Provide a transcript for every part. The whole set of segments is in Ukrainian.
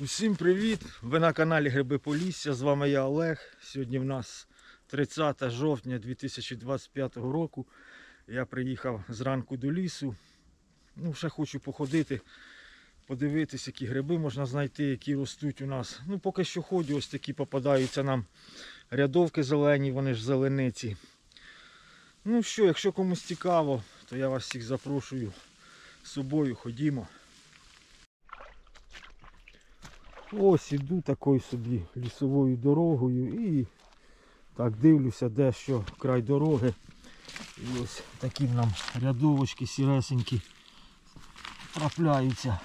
Усім привіт! Ви на каналі Гриби Полісся. З вами я Олег. Сьогодні в нас 30 жовтня 2025 року. Я приїхав зранку до лісу. Ну, ще хочу походити, подивитись, які гриби можна знайти, які ростуть у нас. Ну, поки що ходжу, ось такі попадаються нам рядовки зелені, вони ж зелениці. Ну що, якщо комусь цікаво, то я вас всіх запрошую з собою, ходімо. Ось іду такою собі лісовою дорогою і так дивлюся, де що край дороги. І ось такі нам рядовочки сіресенькі трапляються.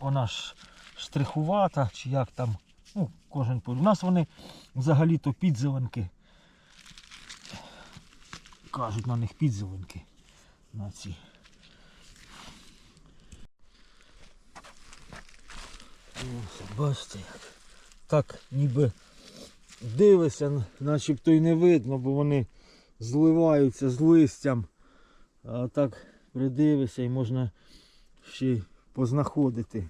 Вона ж штрихувата, чи як там. Ну, кожен. У нас вони взагалі-то підзеленки. Кажуть на них підзеленки. На ці. Бачите як. Так ніби дивишся, начебто й не видно, бо вони зливаються з листям. А так придивишся і можна ще познаходити.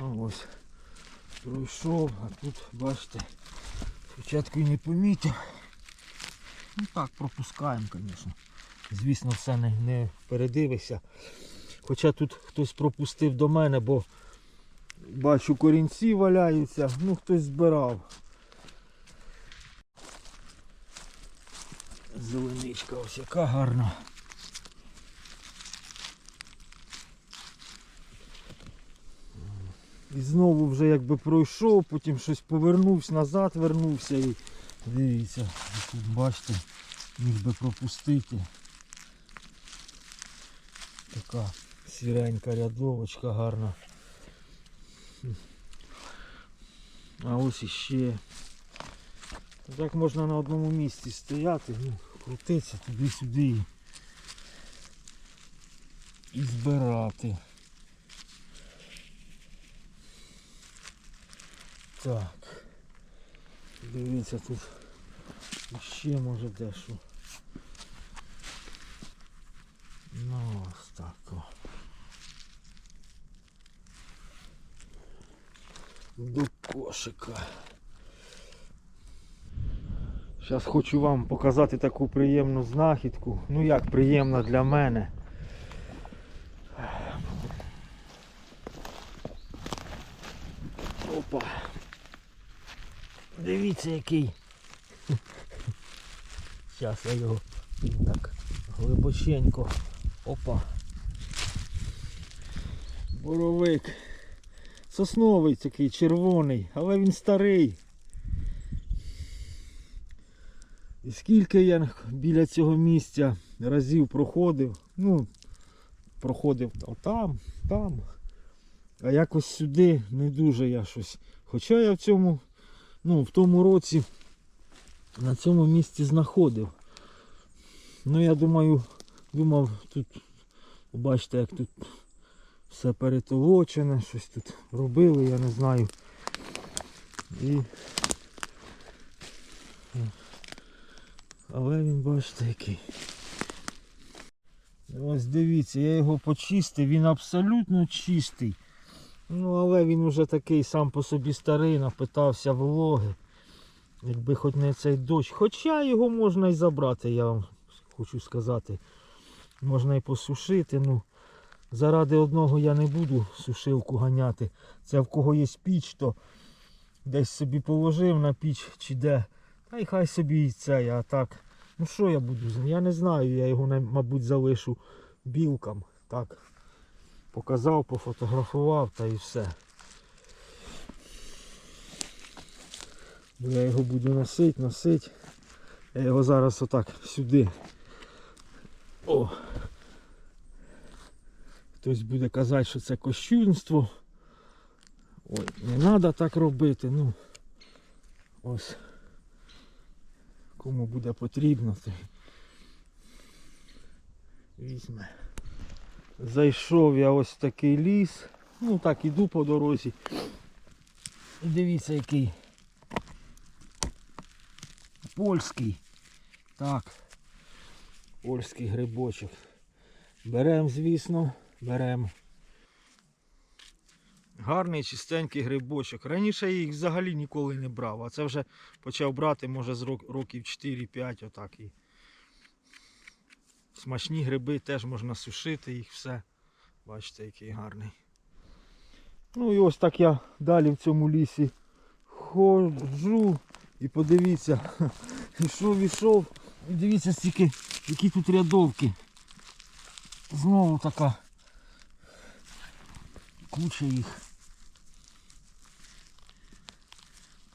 Ну ось пройшов, а тут бачите, спочатку і не помітив. Ну так, пропускаємо, звісно. Звісно, все не, не передивишся. Хоча тут хтось пропустив до мене, бо бачу корінці валяються, ну хтось збирав. Зеленичка ось яка гарна. І знову вже якби пройшов, потім щось повернувся, назад вернувся і дивіться, тут бачите, міг би пропустити. Така сіренька рядовочка гарна. А ось іще. Так можна на одному місці стояти, ну, крутитися туди-сюди і- збирати. Так. Дивіться тут ще може дещо. Ну ось так. О. До кошика. Зараз хочу вам показати таку приємну знахідку. Ну як приємна для мене. Опа. Дивіться який. Зараз я його так глибоченько. Опа. Боровик. Сосновий такий червоний, але він старий. І скільки я біля цього місця разів проходив, ну, проходив там, там. А якось сюди не дуже я щось. Хоча я в цьому, ну, в тому році на цьому місці знаходив. Ну я думаю, думав тут, бачите, як тут все перетолочене, щось тут робили, я не знаю. І... Але він бачите який. Ось дивіться, я його почистив, він абсолютно чистий. Ну, але він уже такий сам по собі старий, напитався вологи. Якби хоч не цей дощ. Хоча його можна і забрати, я вам хочу сказати. Можна і посушити. ну Заради одного я не буду сушилку ганяти. Це в кого є піч, то десь собі положив на піч чи де. Та й хай собі і це, а так. Ну що я буду? Я не знаю, я його, мабуть, залишу білкам. Так. Показав, пофотографував та і все. Я його буду носити, носити. Я його зараз отак сюди. О. Хтось буде казати, що це кощунство. Ой, не треба так робити. Ну ось. Кому буде потрібно, то візьме. Зайшов я ось в такий ліс. Ну так іду по дорозі. І дивіться який. Польський. Так. Польський грибочок. Берем, звісно, берем. Гарний чистенький грибочок. Раніше я їх взагалі ніколи не брав, а це вже почав брати, може, з років 4-5 отак. І смачні гриби теж можна сушити їх все. Бачите, який гарний. Ну і ось так я далі в цьому лісі ходжу і подивіться, ішов, ішов. І дивіться стільки, які тут рядовки. Знову така куча їх.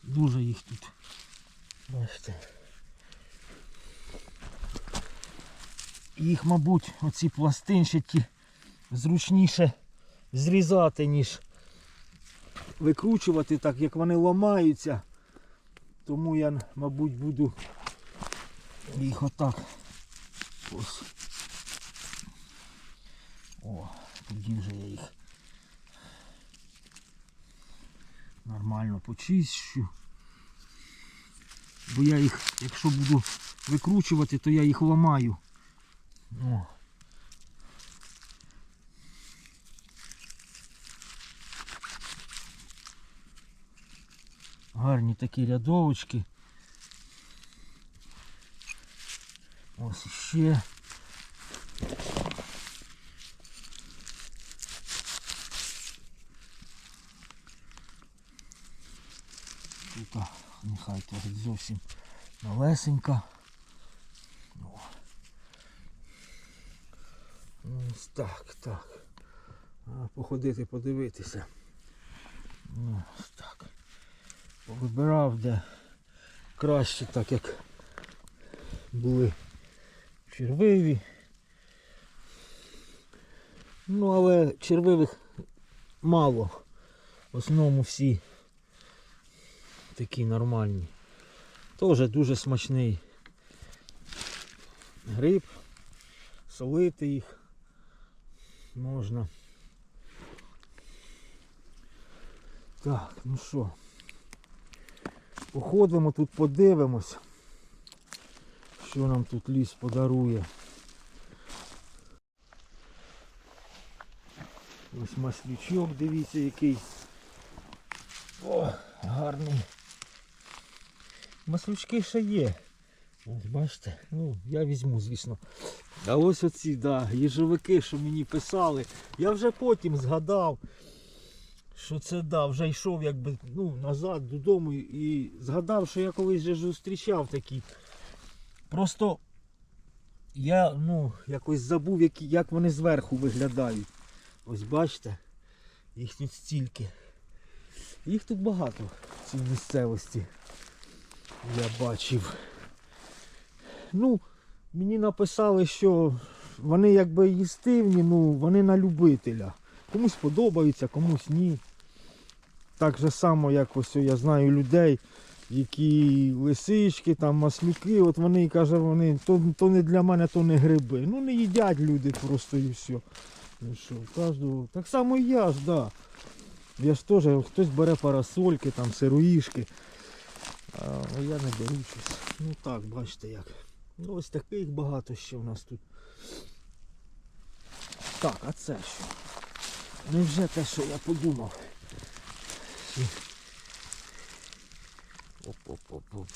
Дуже їх тут. Бачите. Їх, мабуть, оці пластинчаті зручніше зрізати, ніж викручувати, так як вони ламаються. Тому я, мабуть, буду їх отак. Ось. О, тоді вже я їх нормально почищу. Бо я їх, якщо буду викручувати, то я їх ламаю. О. Гарні такі рядовочки. Ось іще. Тут нехай то зовсім малесенька. О. Ну, Ось так, так. Походити, подивитися. Ну, так. Повибирав, де краще, так як були червиві. Ну, але червивих мало. В основному всі такі нормальні. Теж дуже смачний гриб. Солити їх можна. Так, ну що, походимо тут, подивимось, що нам тут ліс подарує. Ось маслючок, дивіться який. О, гарний. Маслючки ще є. Ось бачите, ну я візьму, звісно. А ось оці, да, їжовики, що мені писали. Я вже потім згадав, що це да, вже йшов якби ну, назад додому і згадав, що я колись вже зустрічав такі. Просто я ну, якось забув, які, як вони зверху виглядають. Ось бачите, їх тут стільки. Їх тут багато в цій місцевості. Я бачив. Ну, мені написали, що вони якби їстивні, ну вони на любителя. Комусь подобаються, комусь ні. Так же само, як ось я знаю людей, які лисички, там маслюки, от вони каже, вони то, то не для мене, то не гриби. Ну не їдять люди просто і все. Ну що, кожного. Так само і я ж, да. Я ж теж, хтось бере парасольки, там сироїшки. А я не беру щось. Ну так, бачите як. Ну ось таких багато ще в нас тут. Так, а це що? Невже те, що я подумав? Оп-оп-оп-оп.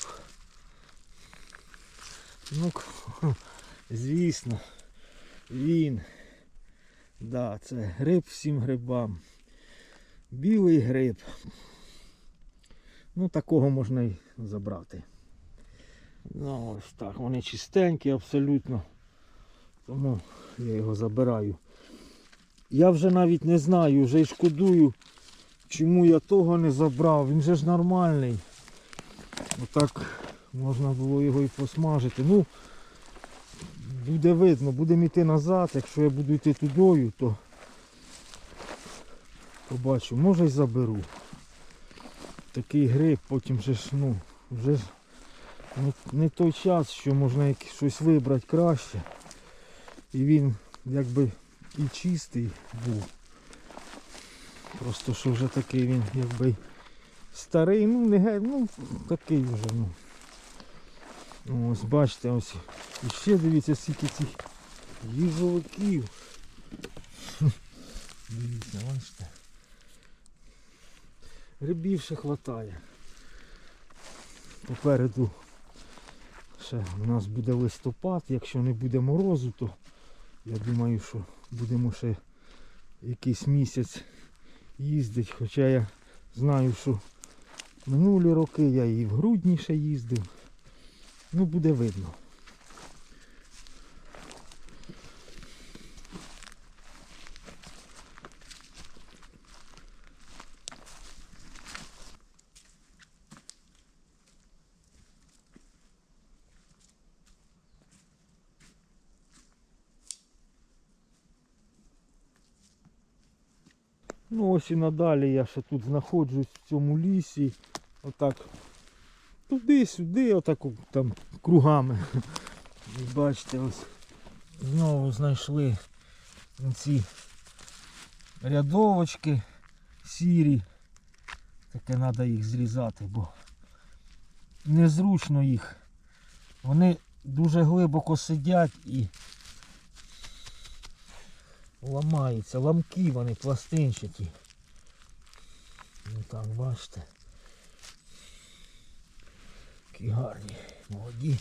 Ну, звісно, він. Да, це гриб всім грибам. Білий гриб. Ну, такого можна і забрати. Ну, ось так. Вони чистенькі абсолютно. Тому я його забираю. Я вже навіть не знаю, вже й шкодую, чому я того не забрав. Він же ж нормальний. Отак можна було його і посмажити. Ну, буде видно, будемо йти назад. Якщо я буду йти тудою, то побачу, може й заберу. Такий гриб, потім же ж, ну, вже ж не, не той час, що можна щось вибрати краще. І він якби і чистий був. Просто що вже такий він якби старий, ну не ге- ну такий вже, ну. Ну, Ось бачите, ось. І ще дивіться, скільки цих їжовиків. Дивіться, бачите. Грибів ще хватає. Попереду ще у нас буде листопад, якщо не буде морозу, то я думаю, що будемо ще якийсь місяць їздити. Хоча я знаю, що минулі роки я і в грудні ще їздив. Ну буде видно. Ну ось і надалі я ще тут знаходжусь в цьому лісі. Отак туди-сюди, отак там кругами. Бачите, ось знову знайшли ці рядовочки сірі. Таке треба їх зрізати, бо незручно їх. Вони дуже глибоко сидять і ламаються, ламки вони пластинчаті. Ну так, бачите. Такі гарні, молоді.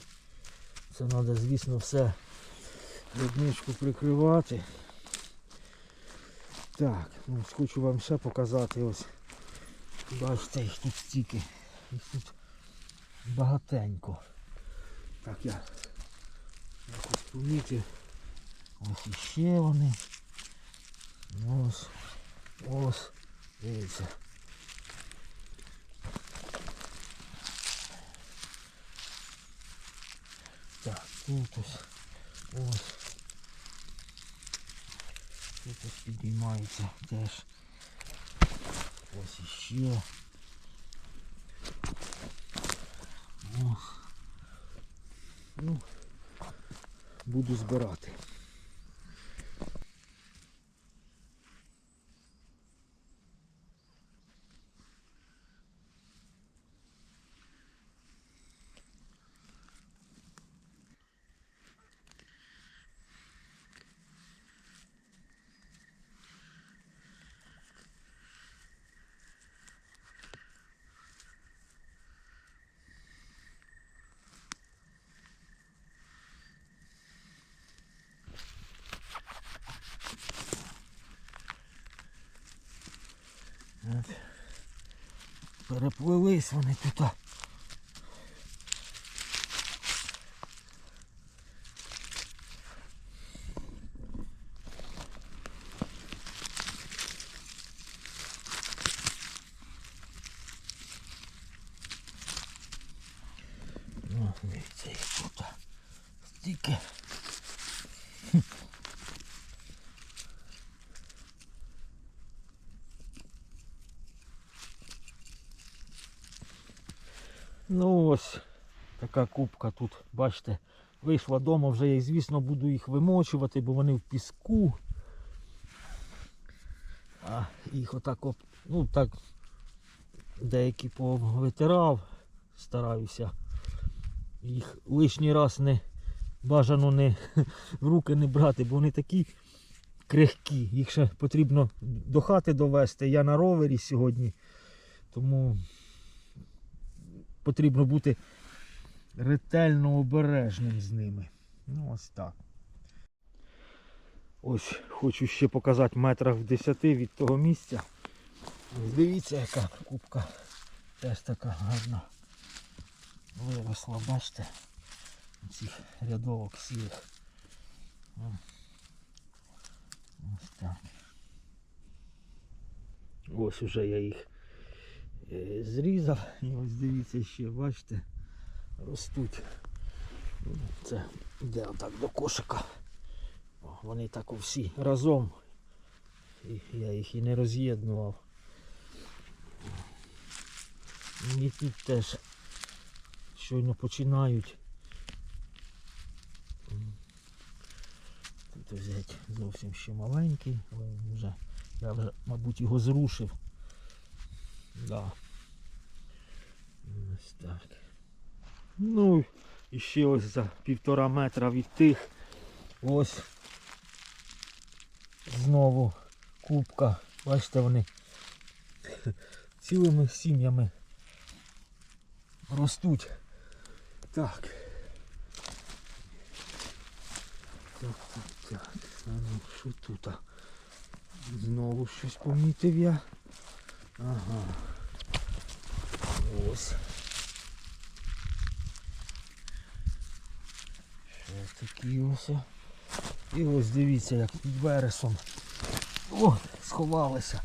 Це треба, звісно, все одничку прикривати. Так, ну хочу вам ще показати ось. Бачите, їх тут стільки. Їх тут багатенько. Так, я якось помітив. Ось іще вони. Ось. Ось. Дивіться. Тут ось. Ось підіймається теж. Ось іще. Ось. Ну, буду збирати. От. Переплились вони тут. Ну, дивіться, їх тут стільки. Ну ось така кубка тут, бачите, вийшла вдома, вже я, звісно, буду їх вимочувати, бо вони в піску. А їх отак, оп, ну так, деякі повитирав, стараюся. Їх лишній раз не бажано не в руки не брати, бо вони такі крихкі. Їх ще потрібно до хати довести. Я на ровері сьогодні, тому потрібно бути ретельно обережним з ними. Ну ось так. Ось хочу ще показати метрах в 10 від того місця. Дивіться, яка кубка. Теж така гарна. Виросла, бачите? Цих рядовок сірих. Ось так. Ось уже я їх е, зрізав. І ось дивіться ще, бачите, ростуть. Це йде отак до кошика. О, вони так всі разом. І я їх і не роз'єднував. І тут теж щойно починають. Тут взяти зовсім ще маленький, але вже, я вже, мабуть, його зрушив. Да. Ось так. Ну, і ще ось за півтора метра від тих. Ось знову кубка. Бачите, вони цілими сім'ями ростуть. Так. Так, так, так. А ну, що тут? Знову щось помітив я. Ага. Ось. Ще такі ось. І ось дивіться, як під вересом. О, сховалися.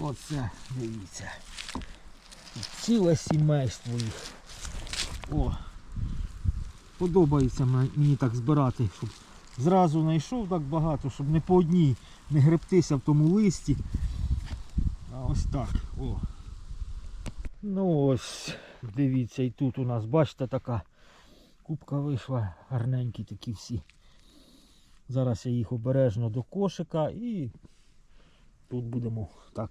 Оце, дивіться. Ціле сімейство їх. О. Подобається мені так збирати, щоб зразу знайшов так багато, щоб не по одній не гребтися в тому листі. А ось так. О. Ну ось, дивіться, і тут у нас, бачите, така кубка вийшла, гарненькі такі всі. Зараз я їх обережно до кошика і тут будемо так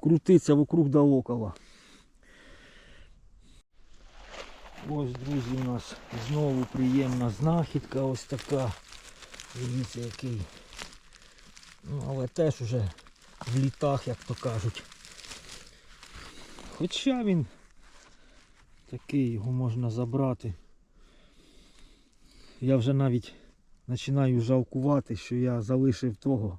крутитися вокруг да около. Ось, друзі, у нас знову приємна знахідка ось така. Дивіться який. Ну, але теж уже в літах, як то кажуть. Хоча він такий, його можна забрати. Я вже навіть починаю жалкувати, що я залишив того.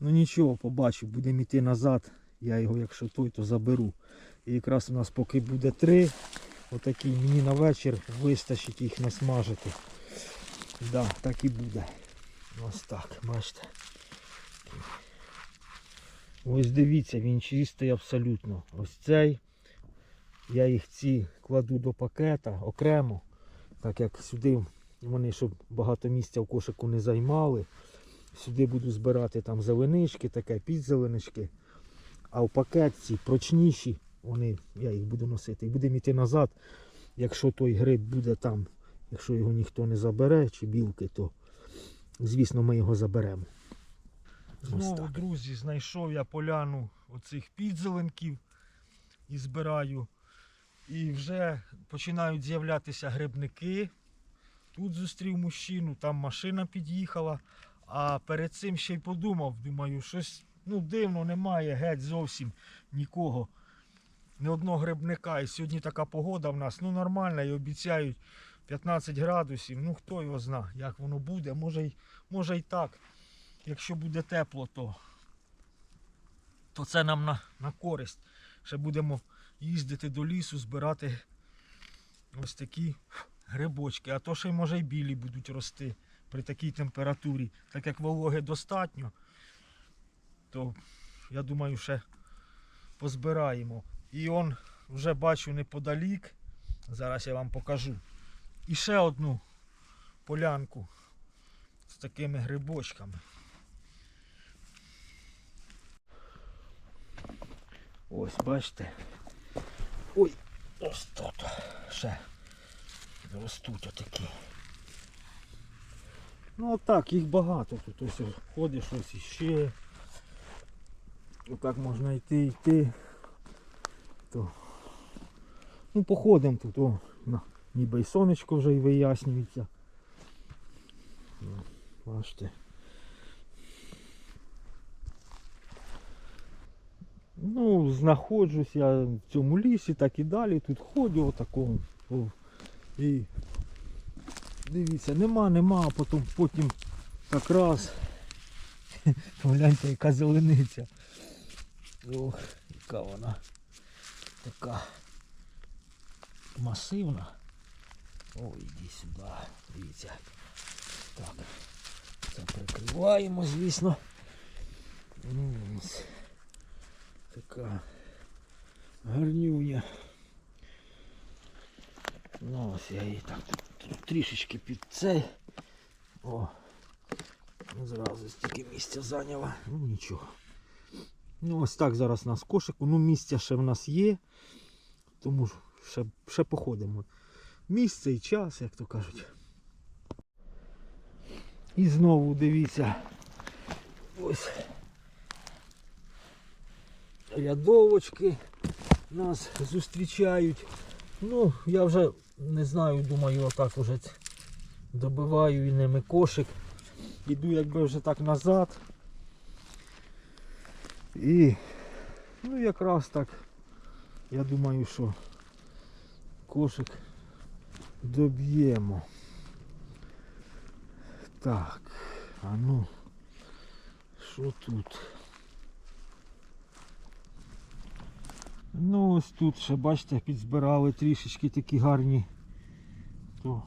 Ну нічого, побачу, будемо йти назад. Я його, якщо той, то заберу. І якраз у нас поки буде три, отакий мені на вечір вистачить їх насмажити. Да, так і буде. Ось так, бачите. Ось дивіться, він чистий абсолютно. Ось цей. Я їх ці кладу до пакета окремо, так як сюди вони, щоб багато місця в кошику не займали. Сюди буду збирати там зеленички, таке підзеленички. А в пакет ці прочніші, вони, я їх буду носити. І будемо йти назад. Якщо той гриб буде там, якщо його ніхто не забере, чи білки, то звісно ми його заберемо. Знову, друзі, знайшов я поляну оцих підзеленків і збираю. І вже починають з'являтися грибники. Тут зустрів мужчину, там машина під'їхала. А перед цим ще й подумав, думаю, щось ну, дивно немає, геть зовсім нікого. Ні одного грибника. І сьогодні така погода в нас, ну нормальна, і обіцяють 15 градусів. Ну хто його зна, як воно буде. Може й, може й так. Якщо буде тепло, то, то це нам на, на користь. Ще будемо їздити до лісу, збирати ось такі грибочки. А то ще й може й білі будуть рости при такій температурі. Так як вологи достатньо, то я думаю, ще позбираємо. І он вже бачу неподалік. Зараз я вам покажу. І ще одну полянку з такими грибочками. Ось, бачите. Ой, ось тут ще ростуть отакі. Ну отак, їх багато тут. Ось ходиш ось іще. Отак можна йти, йти. То... Ну, походимо тут, о, на, ніби і сонечко вже і вияснюється. Ну, Бачите. Ну, знаходжусь я в цьому лісі, так і далі. Тут ходю отакому. О, і дивіться, нема, нема, а потім, потім так раз. Погляньте, яка зелениця. Ох, яка вона така масивна. Ой, іди сюди. Дивіться. Так. Це прикриваємо, звісно. Ось така гарнюня. Ну ось я її так трішечки під цей. О, зразу стільки місця зайняла. Ну нічого. Ну ось так зараз у нас кошику. Ну місця ще в нас є. Тому ще, ще походимо. Місце і час, як то кажуть. І знову дивіться. Ось рядовочки нас зустрічають. Ну, я вже не знаю, думаю, отак уже добиваю і ними кошик. Іду якби вже так назад. І ну якраз так я думаю, що кошик доб'ємо. Так, а ну, що тут? Ну ось тут ще бачите, підзбирали трішечки такі гарні. То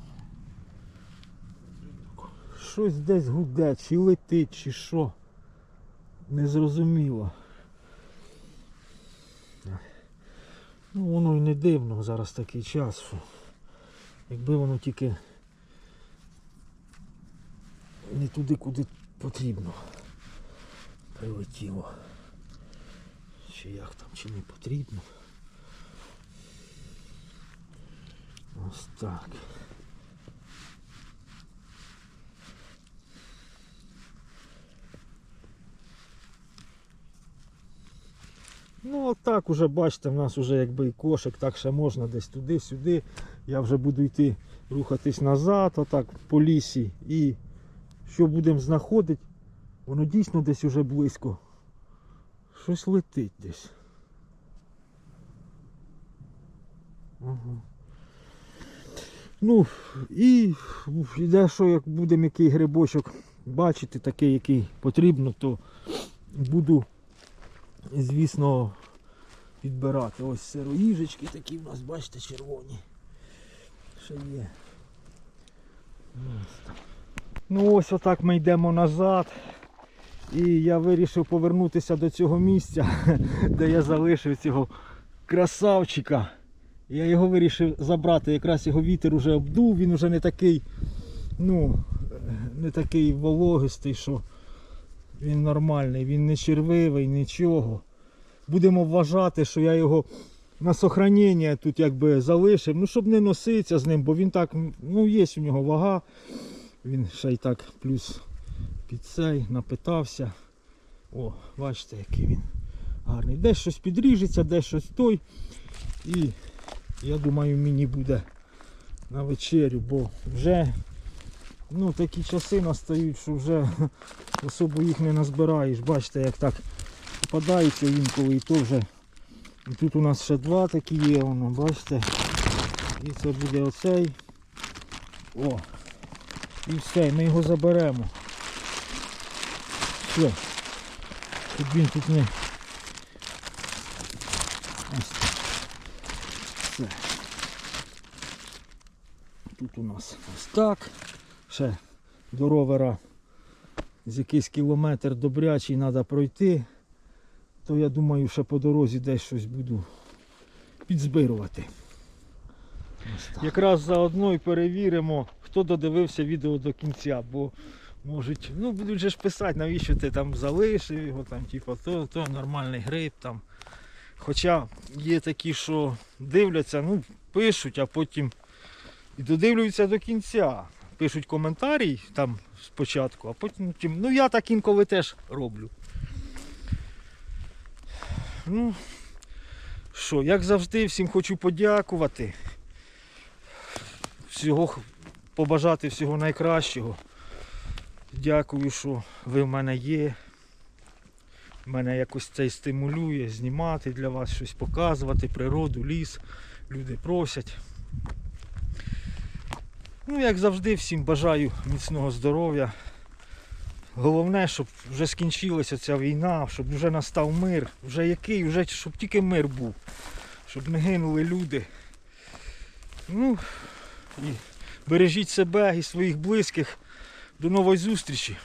щось десь гуде, чи летить, чи що. Незрозуміло. Ну воно і не дивно зараз такий час, що якби воно тільки не туди, куди потрібно прилетіло. Чи як там, чи не потрібно. Ось так. Ну отак уже бачите, в нас вже якби і кошик, так ще можна десь туди-сюди. Я вже буду йти рухатись назад, отак по лісі. І що будемо знаходити, воно дійсно десь уже близько. Щось летить десь. Ага. Ну, і йде, що як будемо який грибочок бачити, такий, який потрібно, то буду, звісно, підбирати. Ось сироїжечки такі в нас, бачите, червоні. Ще є. Ну ось отак ми йдемо назад. І я вирішив повернутися до цього місця, де я залишив цього красавчика. Я його вирішив забрати, якраз його вітер уже обдув, він вже не такий, ну, не такий вологистий, що він нормальний, він не червивий, нічого. Будемо вважати, що я його на сохранення тут якби залишив, ну щоб не носитися з ним, бо він так, ну є у нього вага. Він ще й так плюс під цей напитався. О, бачите, який він гарний. Десь щось підріжеться, десь щось той. І я думаю, мені буде на вечерю, бо вже ну, такі часи настають, що вже особо їх не назбираєш. Бачите, як так попадається інколи і то вже. І тут у нас ще два такі є, воно, бачите. І це буде оцей. О! І все, ми його заберемо. Все. Щоб він тут не. Ось. Все. Тут у нас ось так. Ще до ровера з якийсь кілометр добрячий треба пройти. То я думаю, ще по дорозі десь щось буду підзбирувати. Якраз заодно і перевіримо, хто додивився відео до кінця, бо можуть, ну будуть же ж писати, навіщо ти там залишив його, там, типу, то, то нормальний гриб там. Хоча є такі, що дивляться, ну, пишуть, а потім і додивлюються до кінця. Пишуть коментарі там спочатку, а потім. Ну я так інколи теж роблю. Ну, що, як завжди, всім хочу подякувати. Всього побажати всього найкращого. Дякую, що ви в мене є. Мене якось це стимулює знімати для вас щось показувати, природу, ліс. Люди просять. Ну, як завжди, всім бажаю міцного здоров'я. Головне, щоб вже скінчилася ця війна, щоб вже настав мир. Вже який, вже щоб тільки мир був. Щоб не гинули люди. Ну, і бережіть себе і своїх близьких. До нової зустрічі.